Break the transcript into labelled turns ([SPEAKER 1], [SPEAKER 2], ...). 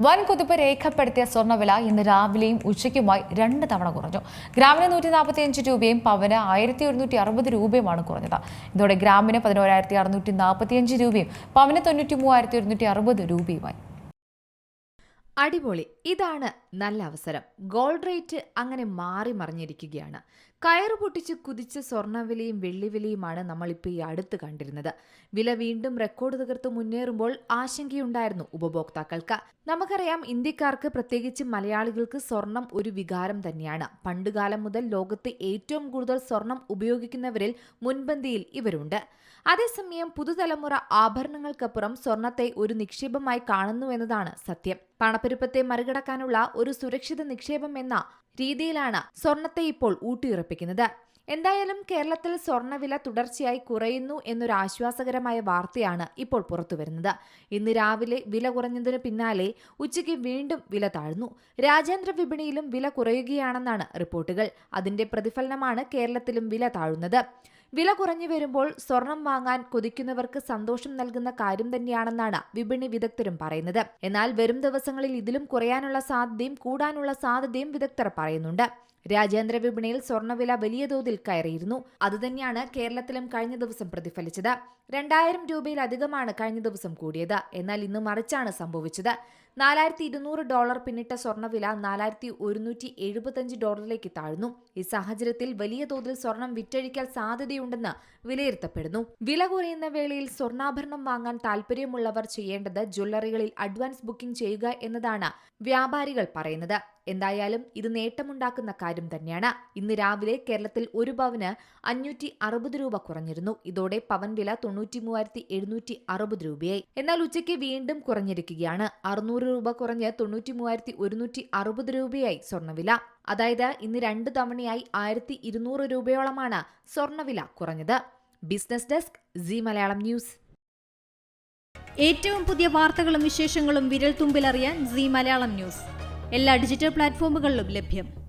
[SPEAKER 1] വൻ കുതിപ്പ് രേഖപ്പെടുത്തിയ സ്വർണവില ഇന്ന് രാവിലെയും ഉച്ചയ്ക്കുമായി രണ്ട് തവണ കുറഞ്ഞു. ഗ്രാമിന് നൂറ്റി നാൽപ്പത്തി അഞ്ച് രൂപയും പവന് ആയിരത്തി ഒരുന്നൂറ്റി അറുപത് രൂപയുമാണ് കുറഞ്ഞത്. ഇതോടെ ഗ്രാമിന് പതിനോരായിരത്തി അറുന്നൂറ്റി നാൽപ്പത്തിയഞ്ച് രൂപയും പവന് തൊണ്ണൂറ്റി മൂവായിരത്തി ഒരുന്നൂറ്റി അറുപത് രൂപയുമായി.
[SPEAKER 2] അടിപൊളി. ഇതാണ് നല്ല അവസരം. ഗോൾഡ് റേറ്റ് അങ്ങനെ മാറി മറിഞ്ഞിരിക്കുകയാണ്. കയറ് പൊട്ടിച്ച് കുതിച്ച സ്വർണവിലയും വെള്ളിവിലയുമാണ് നമ്മളിപ്പോൾ ഈ അടുത്ത് കണ്ടിരുന്നത്. വില വീണ്ടും റെക്കോർഡ് തകർത്ത് മുന്നേറുമ്പോൾ ആശങ്കയുണ്ടായിരുന്നു ഉപഭോക്താക്കൾക്ക്. നമുക്കറിയാം ഇന്ത്യക്കാർക്ക് പ്രത്യേകിച്ച് മലയാളികൾക്ക് സ്വർണം ഒരു വികാരം തന്നെയാണ്. പണ്ടുകാലം മുതൽ ലോകത്ത് ഏറ്റവും കൂടുതൽ സ്വർണം ഉപയോഗിക്കുന്നവരിൽ മുൻപന്തിയിൽ ഇവരുണ്ട്. അതേസമയം പുതുതലമുറ ആഭരണങ്ങൾക്കപ്പുറം സ്വർണത്തെ ഒരു നിക്ഷേപമായി കാണുന്നു കാണുന്നുവെന്നതാണ് സത്യം. പണപ്പെരുപ്പത്തെ മറികടക്കാനുള്ള ഒരു സുരക്ഷിത നിക്ഷേപം എന്ന രീതിയിലാണ് സ്വർണത്തെ ഇപ്പോൾ ഊട്ടിയുറപ്പിക്കുന്നത്. എന്തായാലും കേരളത്തിൽ സ്വർണവില തുടർച്ചയായി കുറയുന്നു എന്നൊരു ആശ്വാസകരമായ വാർത്തയാണ് ഇപ്പോൾ പുറത്തുവരുന്നത്. ഇന്ന് രാവിലെ വില കുറഞ്ഞതിന് പിന്നാലെ ഉച്ചയ്ക്ക് വീണ്ടും വില താഴ്ന്നു. രാജ്യാന്തര വിപണിയിലും വില കുറയുകയാണെന്നാണ് റിപ്പോർട്ടുകൾ. അതിന്റെ പ്രതിഫലനമാണ് കേരളത്തിലും വില താഴുന്നത്. വില കുറഞ്ഞു വരുമ്പോൾ സ്വർണം വാങ്ങാൻ കൊതിക്കുന്നവർക്ക് സന്തോഷം നൽകുന്ന കാര്യം തന്നെയാണെന്നാണ് വിപണി വിദഗ്ധരും പറയുന്നത്. എന്നാൽ വരും ദിവസങ്ങളിൽ ഇതിലും കുറയാനുള്ള സാധ്യതയും കൂടാനുള്ള സാധ്യതയും വിദഗ്ധർ പറയുന്നുണ്ട്. രാജ്യാന്തര വിപണിയിൽ സ്വർണവില വലിയ തോതിൽ കയറിയിരുന്നു. അതുതന്നെയാണ് കേരളത്തിലും കഴിഞ്ഞ ദിവസം പ്രതിഫലിച്ചത്. രണ്ടായിരം രൂപയിലധികമാണ് കഴിഞ്ഞ ദിവസം കൂടിയത്. എന്നാൽ ഇന്ന് മറിച്ചാണ് സംഭവിച്ചത്. നാലായിരത്തി ഇരുന്നൂറ് ഡോളർ പിന്നിട്ട സ്വർണവില നാലായിരത്തി ഒരുന്നൂറ്റി എഴുപത്തഞ്ച് ഡോളറിലേക്ക് താഴ്ന്നു. ഈ സാഹചര്യത്തിൽ വലിയ തോതിൽ സ്വർണം വിറ്റഴിക്കാൻ സാധ്യതയുണ്ടെന്ന് വിലയിരുത്തപ്പെടുന്നു. വില കുറയുന്ന വേളയിൽ സ്വർണാഭരണം വാങ്ങാൻ താൽപര്യമുള്ളവർ ചെയ്യേണ്ടത് ജ്വല്ലറികളിൽ അഡ്വാൻസ് ബുക്കിംഗ് ചെയ്യുക എന്നതാണ് വ്യാപാരികൾ പറയുന്നത്. എന്തായാലും ഇത് നേട്ടമുണ്ടാക്കുന്ന കാര്യം തന്നെയാണ്. ഇന്ന് രാവിലെ കേരളത്തിൽ ഒരു പവന് അഞ്ഞൂറ്റി അറുപത് രൂപ കുറഞ്ഞിരുന്നു. ഇതോടെ പവൻ വില തൊണ്ണൂറ്റി മൂവായിരത്തി എഴുന്നൂറ്റി അറുപത് രൂപയായി. എന്നാൽ ഉച്ചയ്ക്ക് വീണ്ടും കുറഞ്ഞിരിക്കുകയാണ്. അറുന്നൂറ് രൂപ കുറഞ്ഞ് തൊണ്ണൂറ്റി മൂവായിരത്തി ഒരുന്നൂറ്റി അറുപത് രൂപയായി സ്വർണവില. അതായത് ഇന്ന് രണ്ട് തവണയായി ആയിരത്തി ഇരുന്നൂറ് രൂപയോളമാണ് സ്വർണവില കുറഞ്ഞത്. Business desk Zee Malayalam news.
[SPEAKER 3] ഏറ്റവും പുതിയ വാർത്തകളും വിശേഷങ്ങളും വിരൽ തുമ്പിലറിയാൻ സി മലയാളം ന്യൂസ്. എല്ലാ ഡിജിറ്റൽ പ്ലാറ്റ്ഫോമുകളിലും ലഭ്യം.